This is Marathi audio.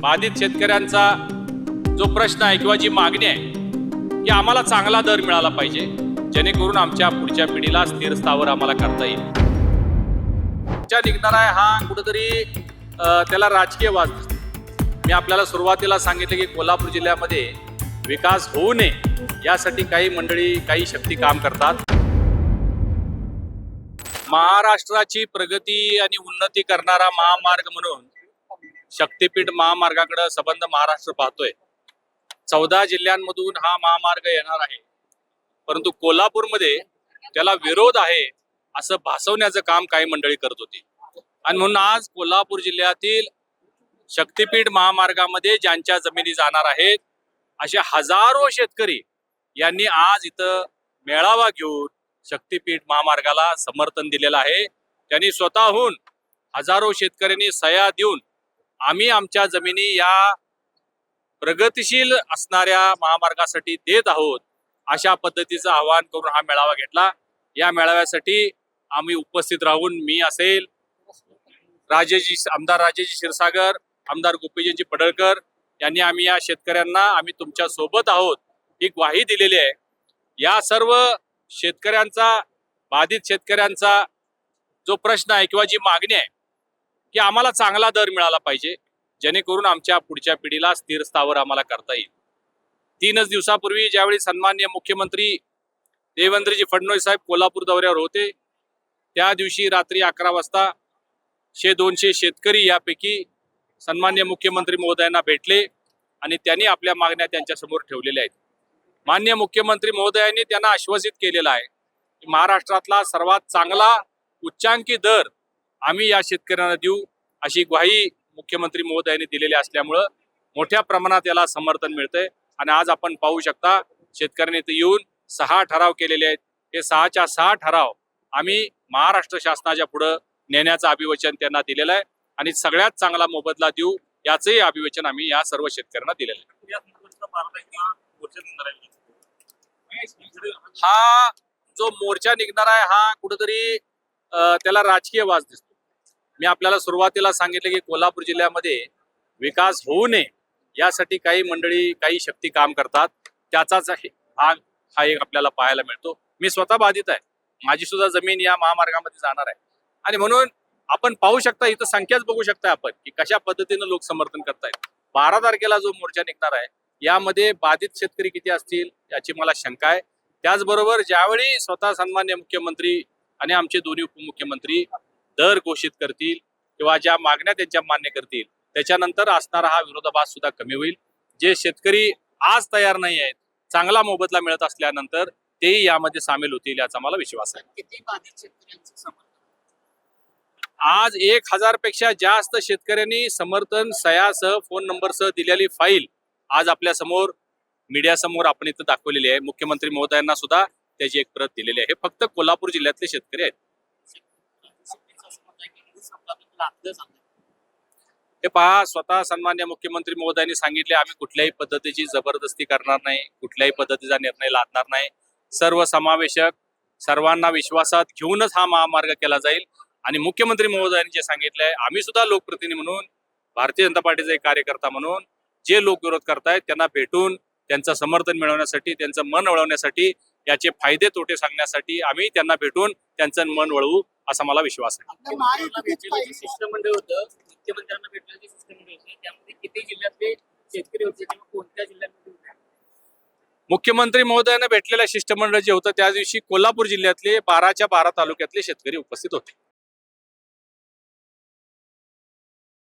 बाधित शेतकऱ्यांचा जो प्रश्न आहे किंवा जी मागणी आहे की आम्हाला चांगला दर मिळाला पाहिजे जेणेकरून आमच्या पुढच्या पिढीला स्थिर स्थावर आम्हाला करता येईल. पुढच्या निघणार आहे हा कुठंतरी त्याला राजकीय वाद दिसतो. मी आपल्याला सुरुवातीला सांगितलं की कोल्हापूर जिल्ह्यामध्ये विकास होऊ नये यासाठी काही मंडळी काही शक्ती काम करतात. महाराष्ट्राची प्रगती आणि उन्नती करणारा महामार्ग म्हणून शक्तीपीठ महामार्गाकडे संबंध महाराष्ट्र पाहतोय. चौदा जिल्ह्यांमधून हा महामार्ग येणार आहे. परंतु कोल्हापूरमध्ये त्याला विरोध आहे असं भासवण्याचं काम काही मंडळी करत होती. आणि म्हणून आज कोल्हापूर जिल्ह्यातील शक्तीपीठ महामार्गामध्ये ज्यांच्या जमिनी जाणार आहेत असे हजारो शेतकरी यांनी आज इथं मेळावा घेऊन शक्तीपीठ महामार्गाला समर्थन दिलेलं आहे. त्यांनी स्वतःहून हजारो शेतकऱ्यांनी सह्या देऊन आम्ही आमच्या जमिनी या प्रगतिशील असणाऱ्या महामार्गासाठी देत आहोत. अशा पद्धतीचं आवाहन करून हा मेळावा घेतला. या मेळाव्यासाठी आम्ही उपस्थित राहून मी असेल राजेजी आमदार राजेजी क्षीरसागर आमदार गोपीजींची पडळकर यांनी आम्ही या शेतकऱ्यांना आम्ही तुमच्यासोबत आहोत ही ग्वाही दिलेली आहे. या सर्व शेतकऱ्यांचा बाधित शेतकऱ्यांचा जो प्रश्न आहे किंवा जी मागणी आहे की आम्हाला चांगला दर मिळाला पाहिजे जेणेकरून आमच्या पुढच्या पिढीला स्थिर स्थावर आम्हाला करता येईल. तीनच दिवसापूर्वी ज्यावेळी सन्मान्य मुख्यमंत्री देवेंद्रजी फडणवीस साहेब कोल्हापूर दौऱ्यावर होते त्या दिवशी रात्री अकरा वाजता शे दोनशे शेतकरी यापैकी सन्मान्य मुख्यमंत्री महोदयांना भेटले आणि त्यांनी आपल्या मागण्या त्यांच्यासमोर ठेवलेल्या आहेत. मान्य मुख्यमंत्री महोदयांनी त्यांना आश्वासित केलेलं आहे की महाराष्ट्रातला सर्वात चांगला उच्चांकी दर आम्ही या शेतकऱ्यांना देऊ अशी ग्वाही मुख्यमंत्री महोदयांनी दिलेली असल्यामुळं मोठ्या प्रमाणात याला समर्थन मिळतंय. आणि आज आपण पाहू शकता शेतकऱ्यांनी इथे येऊन सहा ठराव केलेले आहेत. हे सहाच्या सहा ठराव आम्ही महाराष्ट्र शासनाच्या पुढं नेण्याचं अभिवचन त्यांना दिलेलं आहे. आणि सगळ्यात चांगला मोबदला देऊ याचंही अभिवचन आम्ही या सर्व शेतकऱ्यांना दिलेलं आहे. हा जो मोर्चा निघणार आहे हा कुठंतरी त्याला राजकीय वाज दिसतो मी आपल्याला सुरुवातीला सांगितलं की कोल्हापूर जिल्ह्यामध्ये विकास होऊ नये यासाठी काही मंडळी काही शक्ती काम करतात. त्याचाच भाग हा एक आपल्याला पाहायला मिळतो. मी स्वतः बाधित आहे. माझी सुद्धा जमीन या महामार्गामध्ये जाणार आहे. आणि म्हणून आपण पाहू शकता इथं संख्याच बघू शकता आपण की कशा पद्धतीनं लोक समर्थन करतायत. बारा तारखेला जो मोर्चा निघणार आहे यामध्ये बाधित शेतकरी किती असतील याची मला शंका आहे. त्याचबरोबर ज्यावेळी स्वतः सन्मान्य मुख्यमंत्री आणि आमचे दोन्ही उपमुख्यमंत्री दर घोषित करतील किंवा ज्या मागण्या त्यांच्या मान्य करतील त्याच्यानंतर असणारा हा विरोधाभास सुद्धा कमी होईल. जे शेतकरी आज तयार नाही आहेत चांगला मोबदला मिळत असल्यानंतर तेही यामध्ये सामील होतील याचा मला विश्वास आहे. आज एक हजारपेक्षा जास्त शेतकऱ्यांनी समर्थन सह्यासह फोन नंबरसह दिलेली फाईल आज आपल्यासमोर मीडिया समोर आपण इथं दाखवलेली आहे. मुख्यमंत्री महोदयांना सुद्धा त्याची एक प्रत दिलेली आहे. हे फक्त कोल्हापूर जिल्ह्यातले शेतकरी आहेत शेतकऱ्यांचं असं मत आहे की ऊस आपला तर लागतं चांगलं. हे पहा स्वतः सन्मान्य मुख्यमंत्री महोदयांनी सांगितले आम्ही कुठल्याही पद्धतीची जबरदस्ती करणार नाही कुठल्याही पद्धतीचा निर्णय लादणार नाही. सर्व समावेशक सर्वांना विश्वासात घेऊनच हा महामार्ग केला जाईल. आणि मुख्यमंत्री महोदयांनी जे सांगितलंय आम्ही सुद्धा लोकप्रतिनिधी म्हणून भारतीय जनता पार्टीचा एक कार्यकर्ता म्हणून जे लोक विरोध करतायत त्यांना भेटून त्यांचं समर्थन मिळवण्यासाठी त्यांचं मन वळवण्यासाठी याचे फायदे तोटे सांगण्यासाठी आम्ही त्यांना भेटून त्यांचं मन वळवू असा मला विश्वास आहे. शिष्टमंडळ होतं. मुख्यमंत्र्यांना होतं. त्यामध्ये किती जिल्ह्यातले शेतकरी होते किंवा कोणत्या जिल्ह्यामध्ये होते? मुख्यमंत्री महोदयांना भेटलेलं शिष्टमंडळ जे होतं त्या दिवशी कोल्हापूर जिल्ह्यातले बाराच्या बारा तालुक्यातले शेतकरी उपस्थित होते.